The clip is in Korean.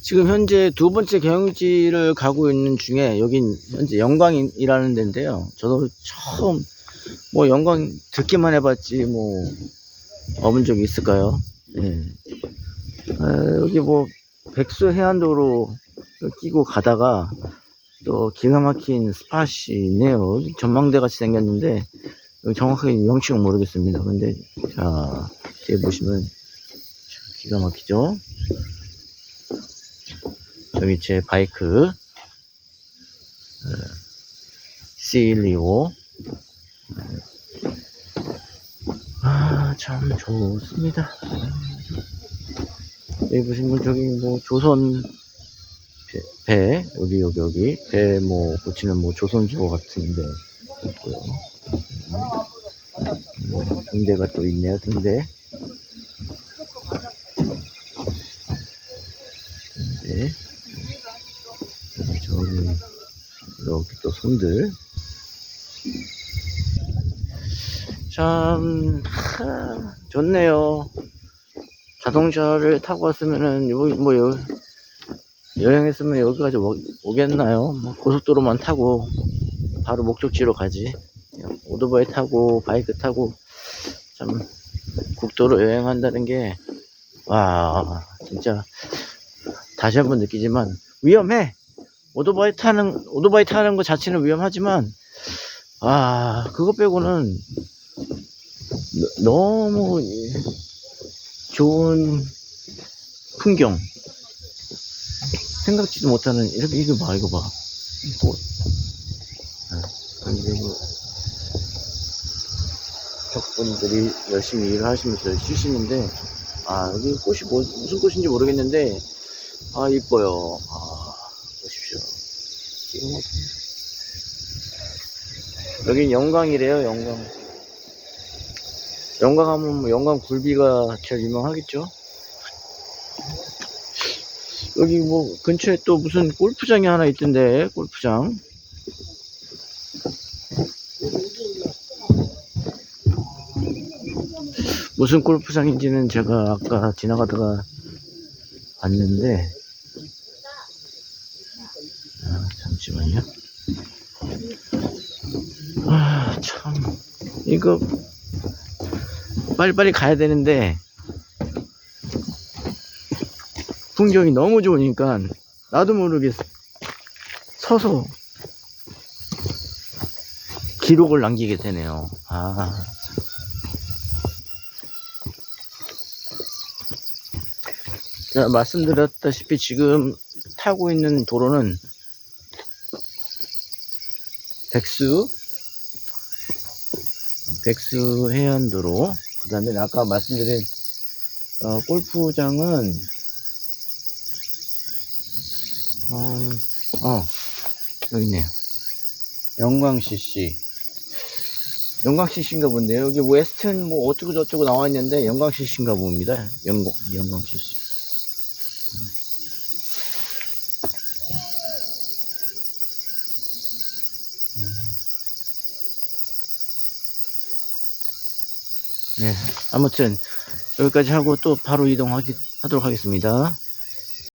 지금 현재 두 번째 경유지를 가고 있는 중에 여긴 현재 영광이라는 데인데요. 저도 처음 뭐 영광 듣기만 해봤지 뭐 와본 적이 있을까요? 예. 아, 여기 뭐 백수 해안도로 끼고 가다가 또 기가 막힌 스팟이 있네요. 전망대 같이 생겼는데 정확하게 명칭은 모르겠습니다. 근데 자 뒤에 보시면 기가 막히죠? 저기 제 바이크. 어, C125 아 참 좋습니다. 여기 보시면 저기 뭐 조선 배, 배 여기 여기 여기. 배 뭐 고치는 뭐 조선소 같은데 있고요. 음, 뭐 등대가 또 있네요 등대. 등대 여기 여기 또 손들. 참 하, 좋네요. 자동차를 타고 왔으면은 여기 뭐 여, 여행했으면 여기까지 오, 오겠나요? 뭐 고속도로만 타고 바로 목적지로 가지. 오토바이 타고 바이크 타고 참 국도로 여행한다는 게 와 진짜 다시 한번 느끼지만 위험해 오토바이 타는 오토바이 타는 것 자체는 위험하지만 아 그거 빼고는 너- 너무 좋은 풍경 생각지도 못하는 이렇게 이거 봐 이거 봐. 꽃 아, 그리고 족분들이 열심히 일을 하시면서 쉬시는데 아 여기 꽃이 뭐, 무슨 꽃인지 모르겠는데 아 이뻐요 막히네. 여긴 영광이래요 영광 영광 하면 뭐 영광 굴비가 제일 유명하겠죠 여기 뭐 근처에 또 무슨 골프장이 하나 있던데 골프장 무슨 골프장인지는 제가 아까 지나가다가 봤는데 아, 잠시만요. 아 참. 이거 빨리빨리 가야 되는데 풍경이 너무 좋으니까 나도 모르게 서서 기록을 남기게 되네요. 아 제가 말씀드렸다시피 지금 타고 있는 도로는 백수 백수 해안도로 그 다음에 아까 말씀드린 어, 골프장은 음, 어 여기 있네요. 영광 CC 영광 CC인가 본데요 여기 웨스턴 뭐 어쩌고 저쩌고 나와 있는데 영광 CC인가 봅니다. 영광 영광 CC 네, 아무튼 여기까지 하고 또 바로 이동하도록 하겠습니다.